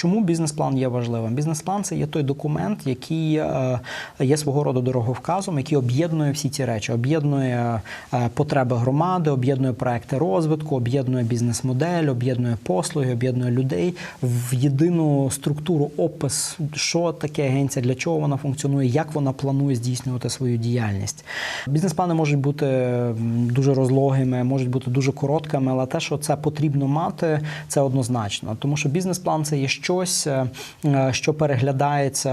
Чому бізнес-план є важливим? Бізнес-план це є той документ, який е, є свого роду дороговказом, який об'єднує всі ці речі, об'єднує е, потреби громади, об'єднує проекти розвитку, об'єднує бізнес-модель, об'єднує послуги, об'єднує людей в єдину структуру, опис, що таке агенція, для чого вона функціонує, як вона планує здійснювати свою діяльність. Бізнес-плани можуть бути дуже розлогими, можуть бути дуже короткими, але те, що це потрібно мати, це однозначно. Тому що бізнес-план це є щось, е, е, що переглядається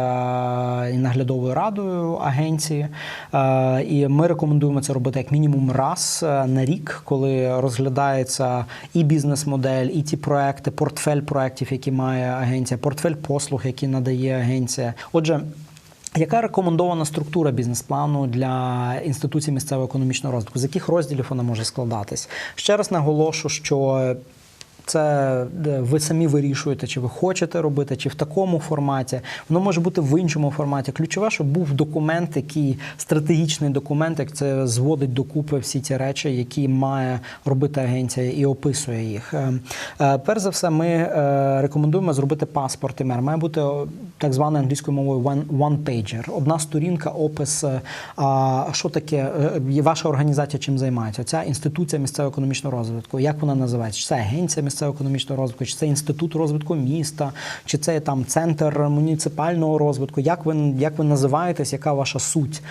і наглядовою радою агенції. Е, І ми рекомендуємо це робити як мінімум раз на рік, коли розглядається і бізнес-модель, і ті проекти, портфель проектів, які має агенція, портфель послуг, які надає агенція. Отже. Яка рекомендована структура бізнес-плану для інституцій місцевого економічного розвитку? З яких розділів вона може складатись? Ще раз наголошу, що це е, ви самі вирішуєте, чи ви хочете робити, чи в такому форматі. Воно може бути в іншому форматі. Ключове, щоб був документ, який стратегічний документ, як це зводить докупи всі ті речі, які має робити агенція і описує їх. Е, е, Перш за все, ми е, рекомендуємо зробити паспорт імер. Має бути так званою англійською мовою one, one pager. Одна сторінка, опис, е, що таке е, ваша організація, чим займається. Ця інституція місцевого економічного розвитку. Як вона називається? Чи це агенція місцевого економічного розвитку, чи це інститут розвитку міста, чи це там центр муніципального розвитку? Як ви як ви називаєтесь? Яка ваша суть?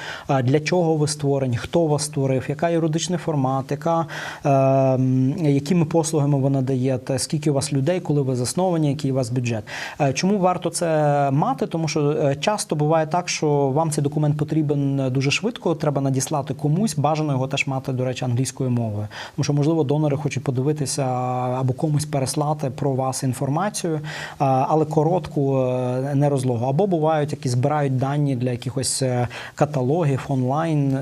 Для чого ви створені? Хто вас створив? Яка юридичний формат? Яка е, якими послугами ви надаєте? Скільки у вас людей, коли ви засновані? Який у вас бюджет? Чому варто це мати? Тому що е, часто буває так, що вам цей документ потрібен е, дуже швидко. Треба надіслати комусь. Бажано його теж мати, до речі, англійською мовою. Тому що, можливо, донори хочуть подивитися або комусь переслати про вас інформацію, е, але коротку не розлогу. Або бувають, які збирають дані для якихось каталогів онлайн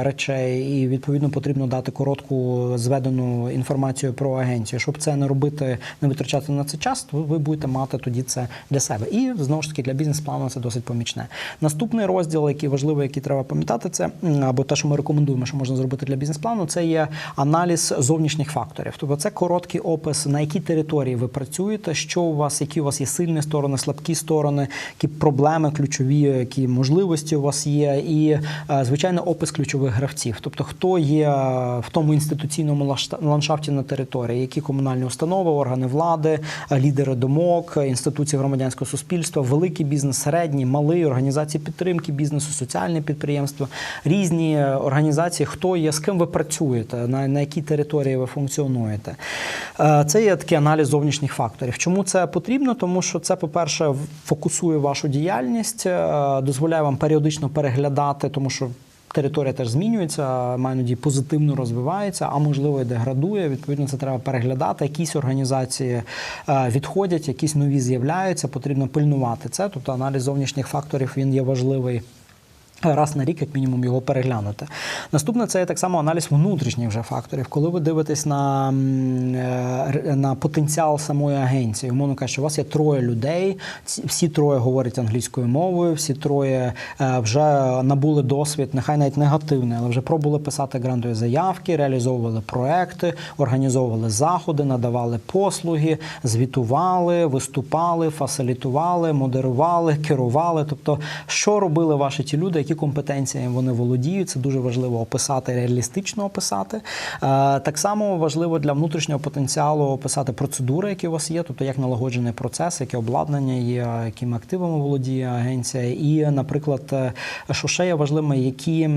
речей, і відповідно потрібно дати коротку зведену інформацію про агенцію. Щоб це не робити, не витрачати на це час, то ви будете мати тоді це для себе. І знову ж таки для бізнес-плану це досить помічне. Наступний розділ, який важливий, який треба пам'ятати, це або те, що ми рекомендуємо, що можна зробити для бізнес-плану, це є аналіз зовнішніх факторів. Тобто це короткий опис, на якій території ви працюєте, що у вас, які у вас є сильні сторони, слабкі сторони, які проблеми ключові, які можливості у вас є, і е, звичайно опис ключових гравців. Тобто, хто є в тому інституційному ландшафті на території, які комунальні установи, органи влади, е, лідери думок, інституції громадянського суспільства, великий бізнес, середній, малий, організації підтримки бізнесу, соціальні підприємства, різні е, організації, хто є, з ким ви працюєте, на, на якій території ви функціонуєте. Е, Це є такий аналіз зовнішніх факторів. Чому це потрібно? Тому що це, по-перше, фокусує вашу діяльність, е, дозволяє вам періодично переглядати, тому що. Територія теж змінюється, маю надію, позитивно розвивається, а можливо і деградує. Відповідно, це треба переглядати. Якісь організації е, відходять, якісь нові з'являються. Потрібно пильнувати це. Тобто аналіз зовнішніх факторів він є важливий. Раз на рік, як мінімум, його переглянути. Наступне це так само аналіз внутрішніх вже факторів. Коли ви дивитесь на, е, на потенціал самої агенції, умовно кажучи, у вас є троє людей, всі троє говорять англійською мовою, всі троє е, вже набули досвід, нехай навіть негативний, але вже пробували писати грантові заявки, реалізовували проекти, організовували заходи, надавали послуги, звітували, виступали, фасилітували, модерували, керували. Тобто, що робили ваші ті люди, які компетенціями вони володіють, це дуже важливо описати, реалістично описати. Е, Так само важливо для внутрішнього потенціалу описати процедури, які у вас є, тобто як налагоджений процес, яке обладнання є, якими активами володіє агенція, і, наприклад, е, що ще є важливим, які е,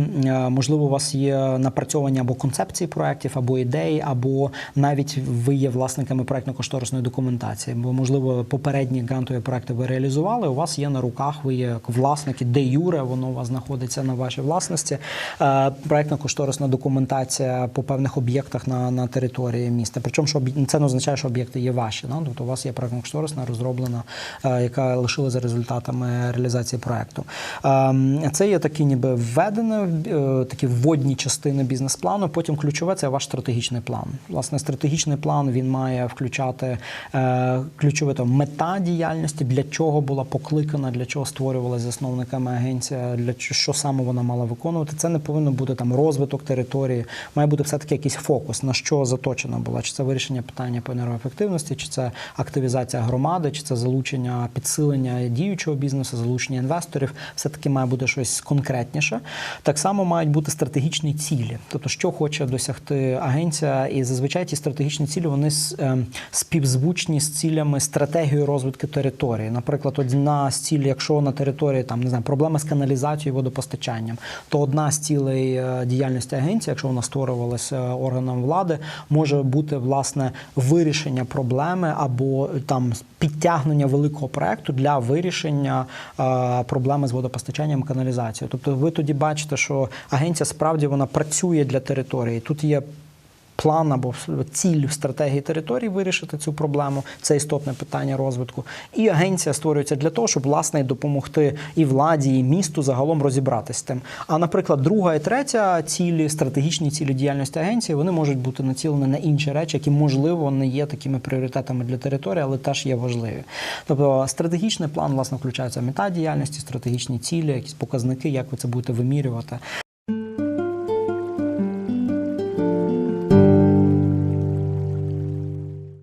можливо у вас є напрацьовані або концепції проєктів, або ідеї, або навіть ви є власниками проєктно-кошторисної документації, бо можливо попередні грантові проекти ви реалізували. У вас є на руках, ви є власники, де юре, воно у вас знаходиться на вашій власності. Е, Проєктно-кошторисна документація по певних об'єктах на, на території міста. Причому що це не означає, що об'єкти є ваші. Да? Тобто у вас є проєктно-кошторисна розроблена, е, яка лишила за результатами реалізації проекту. Е, Це є такі ніби введені, е, такі вводні частини бізнес-плану. Потім ключове це ваш стратегічний план. Власне, стратегічний план він має включати ключове там мета діяльності, для чого була покликана, для чого створювалася засновниками агенція, для ч- що, саме вона мала виконувати. Це не повинно бути там розвиток території, має бути все-таки якийсь фокус, на що заточена була. Чи це вирішення питання по енергоефективності, чи це активізація громади, чи це залучення підсилення діючого бізнесу, залучення інвесторів. Все-таки має бути щось конкретніше. Так само мають бути стратегічні цілі, тобто, що хоче досягти агенція, і зазвичай ті стратегічні цілі вони ем, співзвучні з цілями стратегії розвитку території. Наприклад, одна з цілей, якщо на території там не знаю, проблеми з каналізацією, водопостачанням, то одна з цілей е, діяльності агенції, якщо вона створювалася е, органом влади, може бути власне вирішення проблеми або там підтягнення великого проекту для вирішення е, проблеми з водопостачанням і каналізацією. Тобто, ви тоді бачите, що агенція справді вона працює для території. Тут є план або ціль в стратегії території вирішити цю проблему. Це істотне питання розвитку. І агенція створюється для того, щоб власне допомогти і владі, і місту загалом розібратися з тим. А наприклад, друга і третя цілі, стратегічні цілі діяльності агенції, вони можуть бути націлені на інші речі, які можливо не є такими пріоритетами для території, але теж є важливі. Тобто стратегічний план власне включається мета діяльності, стратегічні цілі, якісь показники, як ви це будете вимірювати.